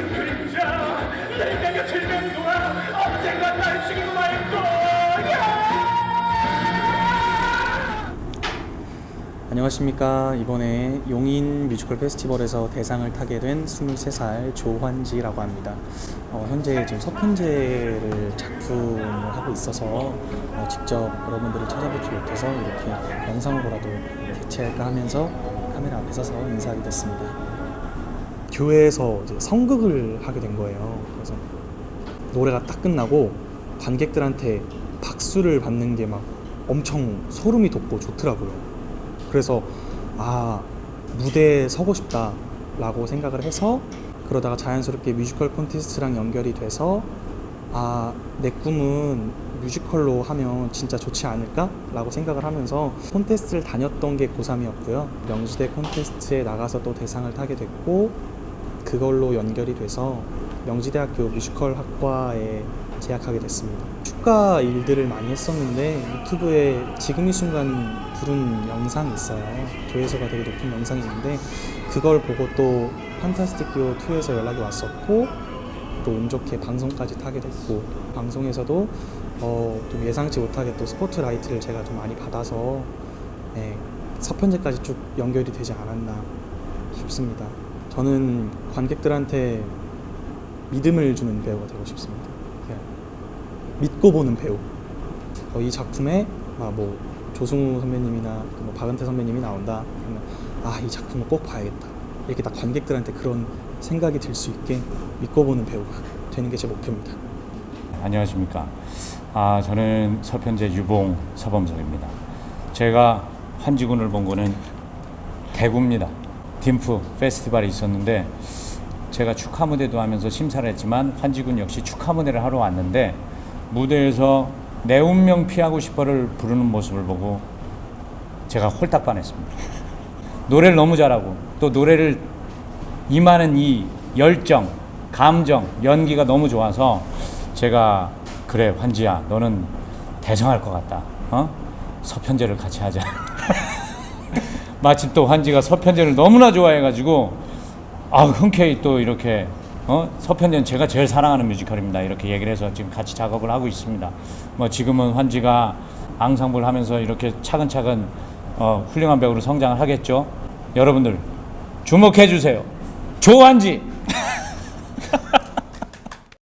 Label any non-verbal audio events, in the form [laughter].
같은 그림자 내가 곁을 맴돌아 언젠가 날 죽이고 말 거야 안녕하십니까. 이번에 용인 뮤지컬 페스티벌에서 대상을 타게 된 23살 조환지라고 합니다. 어, 현재 지금 서편제를 작품을 하고 있어서 어, 직접 여러분들을 찾아뵙지 못해서 이렇게 영상으로라도 대체할까 하면서 카메라 앞에 서서 인사하게 됐습니다. 교회에서 이제 성극을 하게 된 거예요. 그래서 노래가 딱 끝나고 관객들한테 박수를 받는 게 막 엄청 소름이 돋고 좋더라고요. 그래서 아 무대에 서고 싶다라고 생각을 해서 그러다가 자연스럽게 뮤지컬 콘테스트랑 연결이 돼서 아 내 꿈은 뮤지컬로 하면 진짜 좋지 않을까라고 생각을 하면서 콘테스트를 다녔던 게 고3이었고요 명지대 콘테스트에 나가서 또 대상을 타게 됐고 그걸로 연결이 돼서 명지대학교 뮤지컬 학과에 재학하게 됐습니다. 축가 일들을 많이 했었는데 유튜브에 지금 이 순간 부른 영상이 있어요. 조회수가 되게 높은 영상이 있는데 그걸 보고 또 판타스틱 듀오 2에서 연락이 왔었고 또 운 좋게 방송까지 타게 됐고 방송에서도 어, 좀 예상치 못하게 또 스포트라이트를 제가 좀 많이 받아서 네, 서편제까지 쭉 연결이 되지 않았나 싶습니다. 저는 관객들한테 믿음을 주는 배우가 되고 싶습니다. 그냥 믿고 보는 배우. 어, 이 작품에 막뭐 조승우 선배님이나 뭐 박은태 선배님이 나온다. 그러면 아이 작품을 꼭 봐야겠다. 이렇게 딱 관객들한테 그런 생각이 들 수 있게 믿고 보는 배우가 되는 게 제 목표입니다. 안녕하십니까. 아, 저는 서편제 유봉 서범석입니다. 제가 환지군을 본 거는 대구입니다. 딤프 페스티벌이 있었는데 제가 축하 무대도 하면서 심사를 했지만 환지군 역시 축하 무대를 하러 왔는데 무대에서 내 운명 피하고 싶어를 부르는 모습을 보고 제가 홀딱 반했습니다. 노래를 너무 잘하고 또 노래를 임하는 이 열정, 감정, 연기가 너무 좋아서 제가 그래 환지야 너는 대성할 것 같다. 어? 서편제를 같이 하자. [laughs] [laughs] 마침 또 환지가 서편제를 너무나 좋아해가지고 아 흔쾌히 또 이렇게 어? 서편제는 제가 제일 사랑하는 뮤지컬입니다. 이렇게 얘기를 해서 지금 같이 작업을 하고 있습니다. 뭐 지금은 환지가 앙상블 하면서 이렇게 차근차근 어, 훌륭한 배우로 성장을 하겠죠. 여러분들 주목해 주세요. 조환지